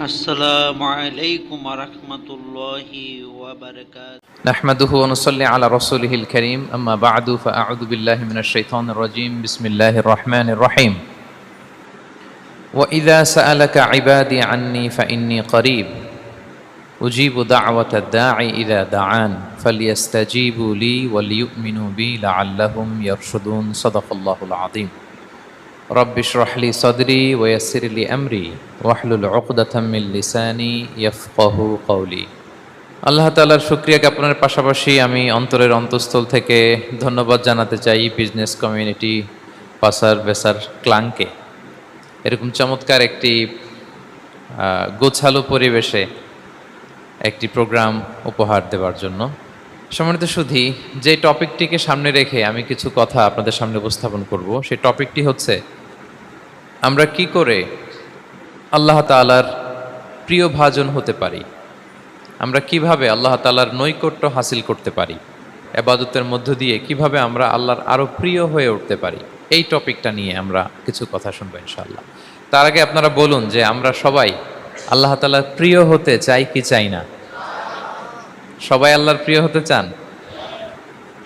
السلام عليكم ورحمة الله وبركاته. نحمده ونصلي على رسوله الكريم أما بعد فأعوذ بالله من الشيطان الرجيم. بسم الله الرحمن الرحيم. وإذا سألك عبادي عني فإني قريب. أجيب دعوة الداعي إذا دعان. فليستجيبوا لي وليؤمنوا بي لعلهم يرشدون. صدق الله العظيم. রব্বি সদরি ওয়াসিরলি আমরি ওয়াহলুল অকদাথামিল লিসানি ইয়াফকাহু কৌলি আল্লাহ তালার সুক্রিয়া জ্ঞাপনের পাশাপাশি আমি অন্তরের অন্তঃস্থল থেকে ধন্যবাদ জানাতে চাই বিজনেস কমিউনিটি পাসার বেসার ক্লাংকে। এরকম চমৎকার একটি গোছালো পরিবেশে একটি প্রোগ্রাম উপহার দেওয়ার জন্য। সম্মানিত সুধি, যে টপিকটিকে সামনে রেখে আমি কিছু কথা আপনাদের সামনে উপস্থাপন করব সেই টপিকটি হচ্ছে আমরা কি করে আল্লাহ তালার প্রিয় ভাজন হতে পারি? আমরা কীভাবে আল্লাহ তালার নৈকট্য হাসিল করতে পারি? এবাদতের মধ্য দিয়ে কীভাবে আমরা আল্লাহর আরও প্রিয় হয়ে উঠতে পারি? এই টপিকটা নিয়ে আমরা কিছু কথা শুনব ইনশাল্লাহ তার আগে আপনারা বলুন যে আমরা সবাই আল্লাহ তালার প্রিয় হতে চাই কি চাই না? সবাই আল্লাহর প্রিয় হতে চান?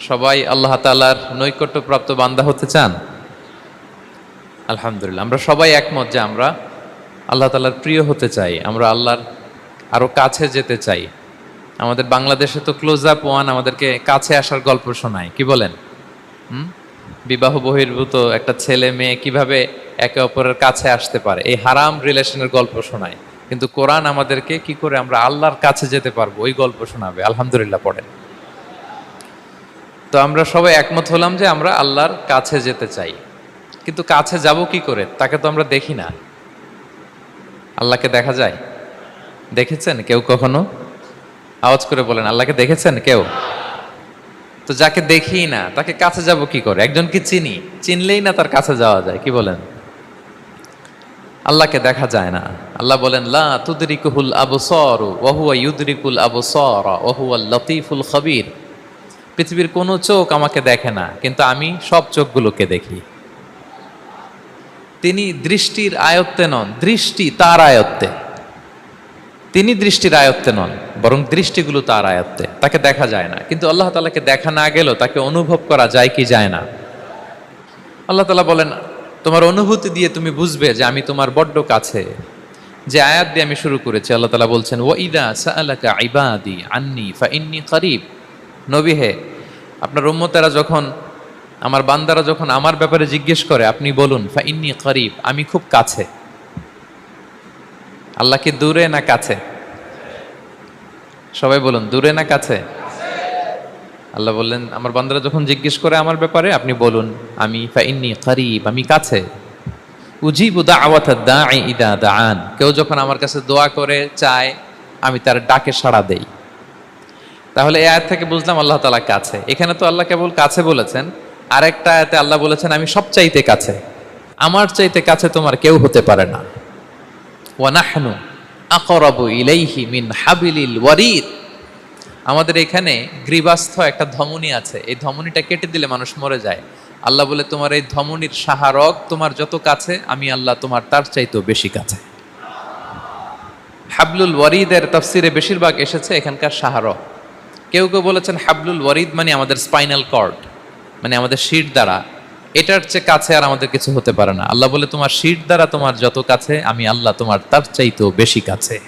সবাই আল্লাহ তালার নৈকট্যপ্রাপ্ত বান্দা হতে চান? আলহামদুলিল্লাহ, আমরা সবাই একমত যে আমরা আল্লাহ তালার প্রিয় হতে চাই, আমরা আল্লাহর আরও কাছে যেতে চাই। আমাদের বাংলাদেশে তো ক্লোজ আপ ওয়ান আমাদেরকে কাছে আসার গল্প শোনায়, কি বলেন? হুম? বিবাহ বহির্ভূত একটা ছেলে মেয়ে কীভাবে একে অপরের কাছে আসতে পারে? এই হারাম রিলেশনের গল্প শোনায়। কিন্তু কোরআন আমাদেরকে কি করে আমরা আল্লাহর কাছে যেতে পারব? ওই গল্প শোনাবে। আলহামদুলিল্লাহ, পড়েন। তো আমরা সবাই একমত হলাম যে আমরা আল্লাহর কাছে যেতে চাই। কিন্তু কাছে যাব কি করে? তাকে তো আমরা দেখি না। আল্লাহকে দেখা যায়? দেখেছেন কেউ কখনো? আওয়াজ করে বলেন, আল্লাহকে দেখেছেন কেউ? তো যাকে দেখি না, তাকে কাছে যাব কি করে? একজন কি চিনি? চিনলেই না তার কাছে যাওয়া যায়, কি বলেন? আল্লাহকে দেখা যায় না। আল্লাহ বলেন, লা তুদরিকুহুল আবসার ওয়া হুয়া ইউদরিকুল আবসার ওয়া হুয়া লতিফুল খবির। পৃথিবীর কোনো চোখ আমাকে দেখে না, কিন্তু আমি সব চোখগুলোকে দেখি। তিনি দৃষ্টির আয়ত্তে নন, দৃষ্টি তার আয়ত্তে। তিনি দৃষ্টির আয়ত্তে নন, বরং দৃষ্টিগুলো তার আয়ত্তে। তাকে দেখা যায় না। কিন্তু আল্লাহ তালাকে দেখা না গেলেও তাকে অনুভব করা যায় কি যায় না। আল্লাহ তালা বলেন, তোমার অনুভূতি দিয়ে তুমি বুঝবে যে আমি তোমার বড্ড কাছে। যে আয়াত দিয়ে আমি শুরু করেছি, আল্লাহ তালা বলছেন ও ইদা ইবাদি আন্নি, ফা ইন্নি করিব। নবী হে, আপনার উম্মতেরা যখন আমার বান্দারা যখন আমার ব্যাপারে জিজ্ঞেস করে, আপনি বলুন, ফা ইন্নি করিব আমি খুব কাছে। আল্লাহ কি দূরে না কাছে? সবাই বলুন, দূরে না কাছে? আল্লাহ বললেন, আমার বান্দারা যখন জিজ্ঞেস করে আমার ব্যাপারে, আপনি বলুন, আমি ফাইন্নি করিব আমি কাছে। উজিবু দাওয়াত দাঈ ইদা দাআন। কেউ যখন আমার কাছে দোয়া করে, চায়, আমি তার ডাকে সাড়া দেই। তাহলে এ আয়াত থেকে বুঝলাম আল্লাহ তালা কাছে। এখানে তো আল্লাহ কেবল কাছে বলেছেন আরেকটা আয়াতে আল্লাহ বলেছেন, আমি সব চাইতে কাছে। আমার চাইতে কাছে তোমার কেউ হতে পারে না। ওয়ানাহনু আকরাবু ইলাইহি মিন হাবিলিল ওয়ারিদ। আমাদের এখানে গ্রীবাস্থ একটা ধমনী আছে। এই ধমনীটা কেটে দিলে মানুষ মরে যায়। আল্লাহ বলে, তোমার এই ধমনীর সাহারক তোমার যত কাছে, আমি আল্লাহ তোমার তার চাইতেও বেশি কাছে। হাবলুল ওয়ারিদের তফসিরে বেশিরভাগ এসেছে এখানকার সাহারক। কেউ কেউ বলেছেন, হাবলুল ওয়ারিদ মানে আমাদের স্পাইনাল কর্ড। মানে আমাদের শির দ্বারা, এটার চেয়ে কাছে আর আমাদের কিছু হতে পারে না। আল্লাহ বলে, তোমার শির দ্বারা তোমার যত কাছে, আমি আল্লাহ তোমার তার চাইতেও বেশি কাছে।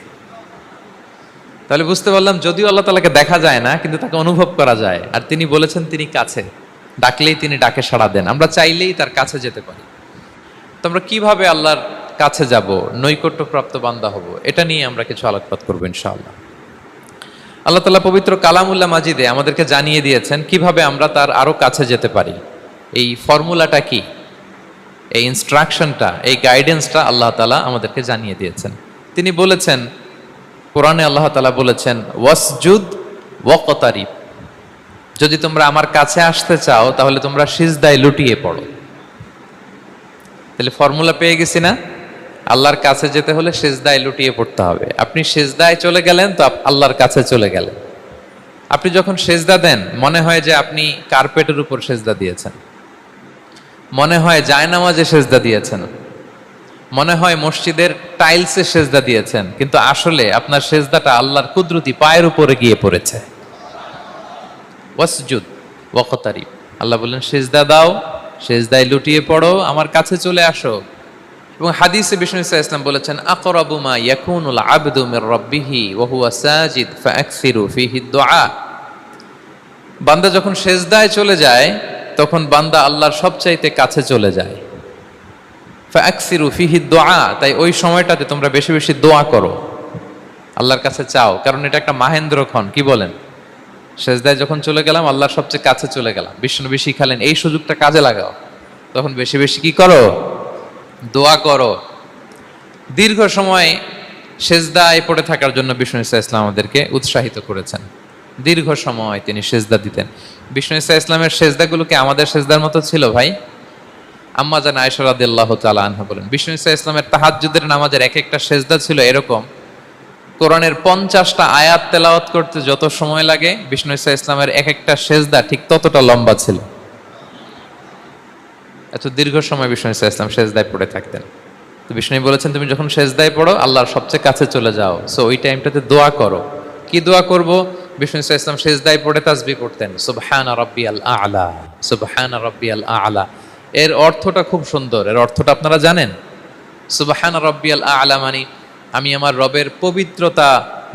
তাহলে বুঝতে পারলাম, যদিও আল্লাহ তালাকে দেখা যায় না, কিন্তু তাকে অনুভব করা যায়। আর তিনি বলেছেন, তিনি কাছে। ডাকলেই তিনি ডাকে সাড়া দেন। আমরা চাইলেই তার কাছে যেতে পারি। তো আমরা কীভাবে আল্লাহর কাছে যাব? নৈকট্যপ্রাপ্ত বান্দা হব। এটা নিয়ে আমরা কিছু আলোকপাত করব, ইনশাআল্লাহ। আল্লাহ তালা পবিত্র কালামুল্লাহ মাজিদে আমাদেরকে জানিয়ে দিয়েছেন কীভাবে আমরা তার আরও কাছে যেতে পারি। এই ফর্মুলাটা কি? এই ইনস্ট্রাকশনটা এই গাইডেন্সটা আল্লাহ তালা আমাদেরকে জানিয়ে দিয়েছেন। তিনি বলেছেন, কোরআনে আল্লাহ তালা বলেছেন, ওয়াসজুদ ওয়াকতারিব। যদি তোমরা আমার কাছে আসতে চাও, তাহলে তোমরা সিজদায় লুটিয়ে পড়ো। তাহলে ফর্মুলা পেয়ে গেছি না? আল্লাহর কাছে যেতে হলে সেজদায় লুটিয়ে পড়তে হবে। আপনি সেজদায় চলে গেলেন তো আল্লাহর কাছে চলে গেলেন। আপনি যখন সেজদা দেন, মনে হয় যে আপনি কার্পেটের উপর সেজদা দিয়েছেন। মনে হয় জায়নামাজে সেজদা দিয়েছেন। মনে হয় মসজিদের টাইলসে সেজদা দিয়েছেন। কিন্তু আসলে আপনার সেজদাটা আল্লাহর কুদরতি পায়ের উপরে গিয়ে পড়েছে। ওয়াসজুদ ওয়াকতারিব আল্লাহ বললেন, সেজদা দাও, সেজদায় লুটিয়ে পড়ো, আমার কাছে চলে আসো। এবং হাদিসে বিষ্ণু ইসা ইসলাম বলেছেন, আকরাবু মা ইয়াকুনুল আবদু মির রাব্বিহি ওয়া হুয়া সাজিদ ফাআকসিরু ফিহি দুআ বান্দা যখন সেজদায় চলে যায়, তখন বান্দা আল্লাহর সবচাইতে কাছে চলে যায়। ফাআকসিরু ফিহি দুআ তাই ওই সময়টাতে তোমরা বেশি বেশি দোয়া করো। আল্লাহর কাছে চাও, কারণ এটা একটা মাহেন্দ্র ক্ষণ, কি বলেন? সেজদায় যখন চলে গেলাম, আল্লাহর সবচেয়ে কাছে চলে গেলাম। বিষ্ণু শিখালেন, এই সুযোগটা কাজে লাগাও। তখন বেশি বেশি কি করো? দোয়া করো। দীর্ঘ সময় সেজদায় পড়ে থাকার জন্য বিষ্ণু ইসা ইসলাম আমাদেরকে উৎসাহিত করেছেন। দীর্ঘ সময় তিনি সেজদা দিতেন। বিষ্ণু ইসা ইসলামের সেজদাগুলো কি আমাদের সেজদার মতো ছিল ভাই? আম্মা জান আয়সরাদিল্লাহ তালা আনহা বলেন, বিষ্ণু ইসা ইসলামের তাহাজ্জুদের নামাজের এক একটা সেজদা ছিল এরকম। কোরআনের পঞ্চাশটা আয়াত তেলাওয়াত করতে যত সময় লাগে, বিষ্ণু ইসা ইসলামের এক একটা সেজদা ঠিক ততটা লম্বা ছিল। এত দীর্ঘ সময় বিষ্ণু ইসা ইসলাম সেজদায় পড়ে থাকতেন। তো বিষ্ণু বলেছেন, তুমি যখন সেজদায় পড়ো, আল্লাহর সবচেয়ে কাছে চলে যাও। সো ওই টাইমটাতে দোয়া করো। কি দোয়া করব? বিষ্ণু ইসা ইসলাম সেজদায় পড়ে তাসবি করতেন সুবহান রব্বি আল আলা সুবহান রব্বি আল। আলা এর অর্থটা খুব সুন্দর। এর অর্থটা আপনারা জানেন? সুবহান রব্বি আল আলা মানে আমি আমার রবের পবিত্রতা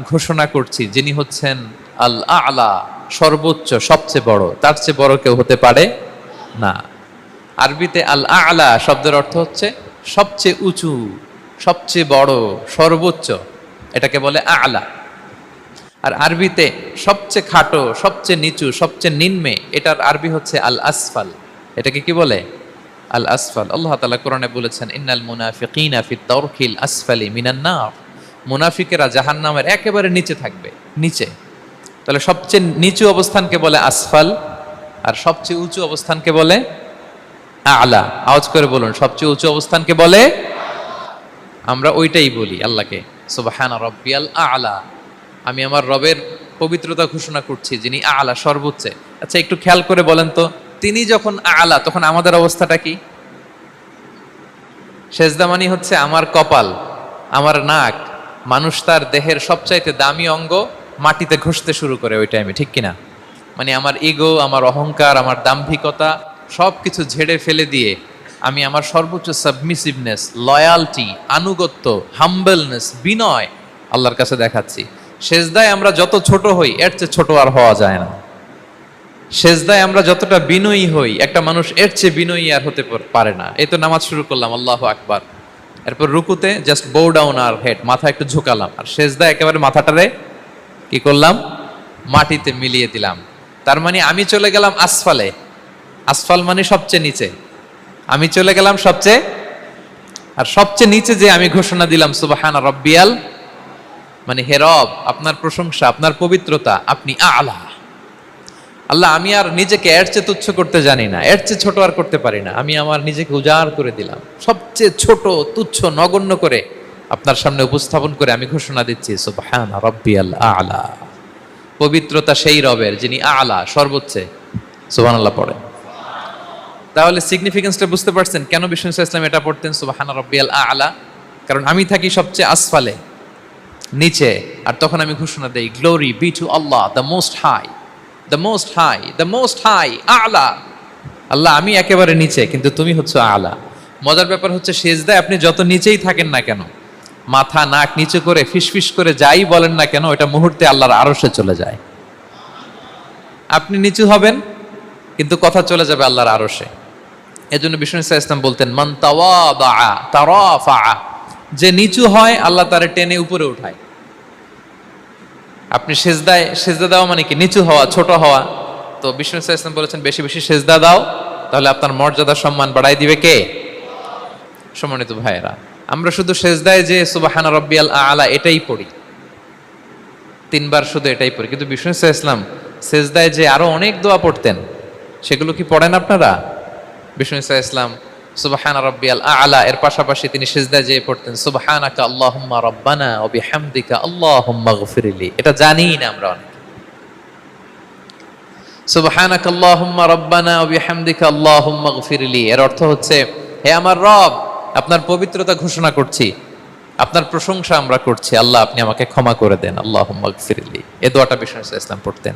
ঘোষণা করছি, যিনি হচ্ছেন আল আলা সর্বোচ্চ, সবচেয়ে বড়। তার চেয়ে বড় কেউ হতে পারে না। আরবিতে আল আলা শব্দের অর্থ হচ্ছে সবচেয়ে উঁচু, সবচেয়ে বড়, সর্বোচ্চ। এটাকে বলে আলা। আর আরবিতে সবচেয়ে খাটো, সবচেয়ে নিচু, সবচেয়ে নিম্নে, এটার আরবি হচ্ছে আল আসফাল এটাকে কি বলে? আল আসফাল আল্লাহ তালা কোরআনে বলেছেন, ইন্নাল মুনাফিকিনা ফি তাওরকিল আসফালি মিনান নার। মুনাফিকেরা জাহান্নামের একেবারে নিচে থাকবে, নিচে। তাহলে সবচেয়ে নিচু অবস্থানকে বলে আসফাল, আর সবচেয়ে উঁচু অবস্থানকে বলে আলা। আওয়াজ করে বলুন, সবচেয়ে উঁচু অবস্থানকে বলে? আমরা ওইটাই বলি আল্লাহকে। সুবহান রব্বিয়াল আলা। আমি আমার রবের পবিত্রতা ঘোষণা করছি, যিনি আলা, সর্বোচ্চ। আচ্ছা একটু খেয়াল করে বলেন তো, তিনি যখন আলা, তখন আমাদের অবস্থাটা কি? সেজদামানি হচ্ছে আমার কপাল, আমার নাক, মানুষ তার দেহের সবচাইতে দামি অঙ্গ মাটিতে ঘষতে শুরু করে ওই টাইমে ঠিক কিনা? মানে আমার ইগো আমার অহংকার, আমার দাম্ভিকতা সব কিছু ঝেড়ে ফেলে দিয়ে আমি আমার সর্বোচ্চ সাবমিসিভনেস লয়ালটি আনুগত্য হাম্বেলনেস বিনয় আল্লাহর কাছে দেখাচ্ছি। সেজদায় আমরা যত ছোট হই, এর চেয়ে ছোট আর হওয়া যায় না। সেজদায় আমরা যতটা বিনয়ী হই, একটা মানুষ এর চেয়ে বিনয়ী আর হতে পার- না। এই তো নামাজ শুরু করলাম, আল্লাহ আকবার। এরপর রুকুতে জাস্ট বো ডাউন আর হেড মাথা একটু ঝুঁকালাম। আর সেজদা একেবারে মাথাটারে কি করলাম? মাটিতে মিলিয়ে দিলাম। তার মানে আমি চলে গেলাম আসফালে। আসফাল মানে সবচেয়ে নিচে। আমি চলে গেলাম সবচেয়ে, আর সবচেয়ে নিচে যে আমি ঘোষণা দিলাম, সুবাহান রব্বিয়াল মানে হে রব, আপনার প্রশংসা, আপনার পবিত্রতা, আপনি আলা। আল্লাহ, আমি আর নিজেকে এর চেয়ে তুচ্ছ করতে জানি না, এর চেয়ে ছোট আর করতে পারি না। আমি আমার নিজেকে উজাড় করে দিলাম। সবচেয়ে ছোট, তুচ্ছ, নগণ্য করে আপনার সামনে উপস্থাপন করে আমি ঘোষণা দিচ্ছি, সুবহান রব্বিয়াল আলা। পবিত্রতা সেই রবের যিনি আলা, সর্বোচ্চে। সুবহানাল্লাহ পড়ে তাহলে সিগনিফিকেন্সটা বুঝতে পারছেন কেন বিষ্ণু ইসলাম এটা পড়তেন? সুবাহান রব্বিয়াল আলা। কারণ আমি থাকি সবচেয়ে আসফালে, নিচে। আর তখন আমি ঘোষণা দেই glory be to Allah the most high the most high the most high আলা। আল্লাহ, আমি একেবারে নিচে, কিন্তু তুমি হচ্ছে আলা। মজার ব্যাপার হচ্ছে, সেজদায় আপনি যত নিচেই থাকেন না কেন, মাথা, নাক নিচে করে, ফিসফিস করে যাই বলেন না কেন এটা মুহূর্তে আল্লাহর আরশে চলে যায়। আপনি নিচু হবেন, কিন্তু কথা চলে যাবে আল্লাহর আরশে। এজন্য বিষ্ণু ইসা ইসলাম বলতেন, মান তারাফা যে নিচু হয়, আল্লাহ তারে টেনে উপরে উঠায়। আপনি সেজদায়, সেজদা দাও মানে কি? নিচু হওয়া, ছোট হওয়া। তো বিষ্ণু ইসা ইসলাম বলেছেন, বেশি বেশি সেজদা দাও, তাহলে আপনার মর্যাদা, সম্মান বাড়াই দিবে কে? সম্মানিত ভাইয়েরা, আমরা শুধু সেজদায় যে সুবাহানা রব্বিয়াল আলা এটাই পড়ি। তিনবার শুধু এটাই পড়ি। কিন্তু বিষ্ণু ইসা ইসলাম সেজদায় যে আরও অনেক দোয়া পড়তেন, সেগুলো কি পড়েন আপনারা? বিষ্ণু ইসা ইসলাম, সুবাহান রব্বিয়াল আলা, এর পাশাপাশি তিনি সেজদায় যেয়ে পড়তেন, সুবাহানাকা আল্লাহুম্মা রব্বানা ও বিহামদিকা আল্লাহুম্মা গফিরলি। এটা জানি না আমরা অনেক। আল্লাহুম্মা রব্বানা ও বিহামদিকা আল্লাহুম্মা গফিরলি। এর অর্থ হচ্ছে, হে আমার রব, আপনার পবিত্রতা ঘোষণা করছি, আপনার প্রশংসা আমরা করছি। আল্লাহ, আপনি আমাকে ক্ষমা করে দেন। আল্লাহ ফিরলি এ দোয়াটা বিষ্ণু ইসলাম পড়তেন।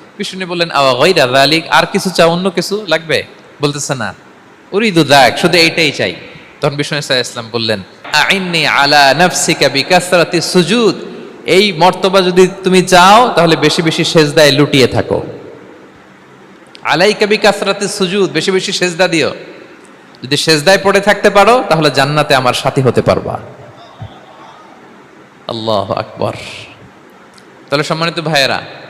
বিষ্ণু বললেন আর কিছু চাও, অন্য কিছু লাগবে? বলতেছে, না, উরিদু শুধু এইটাই চাই। তখন বিষ্ণু ইসলাম বললেন, আইন্নি আলা নাফসিকা সুজুদ, এই মর্তবা যদি তুমি চাও, তাহলে বেশি বেশি সেজদায় লুটিয়ে থাকো। সুজুদ, বেশি বেশি সেজদা দিও। যদি সেজদায় পড়ে থাকতে পারো, তাহলে জান্নাতে আমার সাথী হতে পারবা। আল্লাহ আকবর। তাহলে সম্মানিত ভাইয়েরা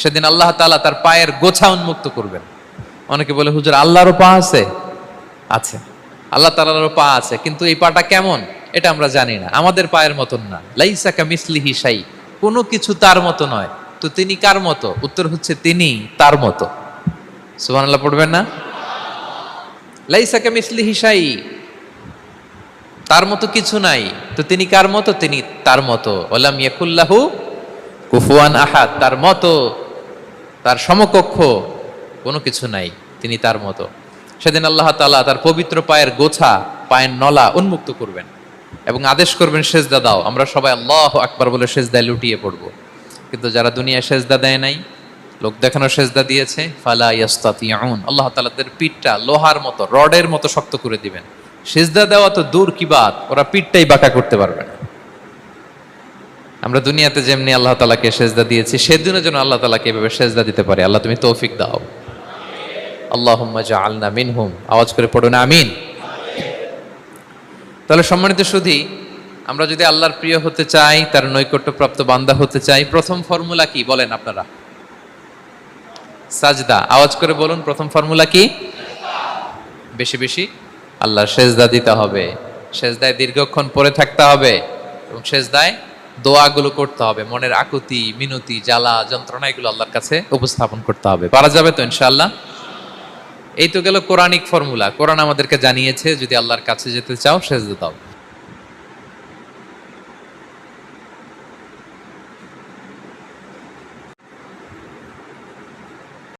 সেদিন আল্লাহ তাআলা তার পায়ের গোছা উন্মুক্ত করবেন। অনেকে বলে, হুজুর, আল্লাহরও পা আছে? আছে। আল্লাহ তাআলারও পা আছে, কিন্তু এই পাটা কেমন? এটা আমরা জানি না। আমাদের পায়ের মতন না। লাইসা কামিসলিহি শাই, কোনো কিছু তার মতো নয়। তো তিনি কার মতো? উত্তর হচ্ছে তিনি তার মতো। সুবহানাল্লাহ, পড়বেন না? লাইসা কামিসলিহি শাই, তার মতো কিছু নাই। তো তিনি কার মতো? তিনি তার মতো। ওলাম ইয়াকুল্লাহু কুফুয়ান আহাদ, তার মতো। তার সমকক্ষ কোনো কিছু নাই, তিনি তার মতো। সেদিন আল্লাহ তাআলা তার পবিত্র পায়ের গোছা, পায়ের নলা উন্মুক্ত করবেন এবং আদেশ করবেন, সেজদা দাও। আমরা সবাই আল্লাহ আকবার বলে সেজদায় লুটিয়ে পড়ব। কিন্তু যারা দুনিয়ায় সেজদা দেয় নাই, লোক দেখানো সেজদা দিয়েছে, ফালা ইয়াস্তাতিয়াউন আল্লাহ তালাদের পিঠটা লোহার মতো, রডের মতো শক্ত করে দিবেন। সেজদা দেওয়া তো দূর কি বাত, ওরা পিঠটাই বাঁকা করতে পারবে না। আমরা দুনিয়াতে যেমনি আল্লাহ তালাকে সেজদা দিয়েছি, সেদিনও যেন আল্লাহ তালাকে এভাবে সেজদা দিতে পারে। আল্লাহ, তুমি তৌফিক দাও। আল্লাহ আলনা মিনহুম। আওয়াজ করে পড়ুন, আমিন। তাহলে সম্মানিত সুধী, আমরা যদি আল্লাহর প্রিয় হতে চাই, তার নৈকট্যপ্রাপ্ত বান্দা হতে চাই, প্রথম ফর্মুলা কি বলেন আপনারা? সাজদা। আওয়াজ করে বলুন, প্রথম ফর্মুলা কি? বেশি বেশি আল্লাহর সেজদা দিতে হবে। সেজদায় দীর্ঘক্ষণ পরে থাকতে হবে এবং সেজদায় দোয়াগুলো করতে হবে, মনের আকুতি, মিনতি, জ্বালা, যন্ত্রণা, এগুলো আল্লাহর কাছে উপস্থাপন করতে হবে। পারা যাবে তো ইনশাল্লাহ এই তো গেল কোরআনিক ফর্মুলা। কোরআন আমাদেরকে জানিয়েছে, যদি আল্লাহর কাছে যেতে চাও সেজদে দাও।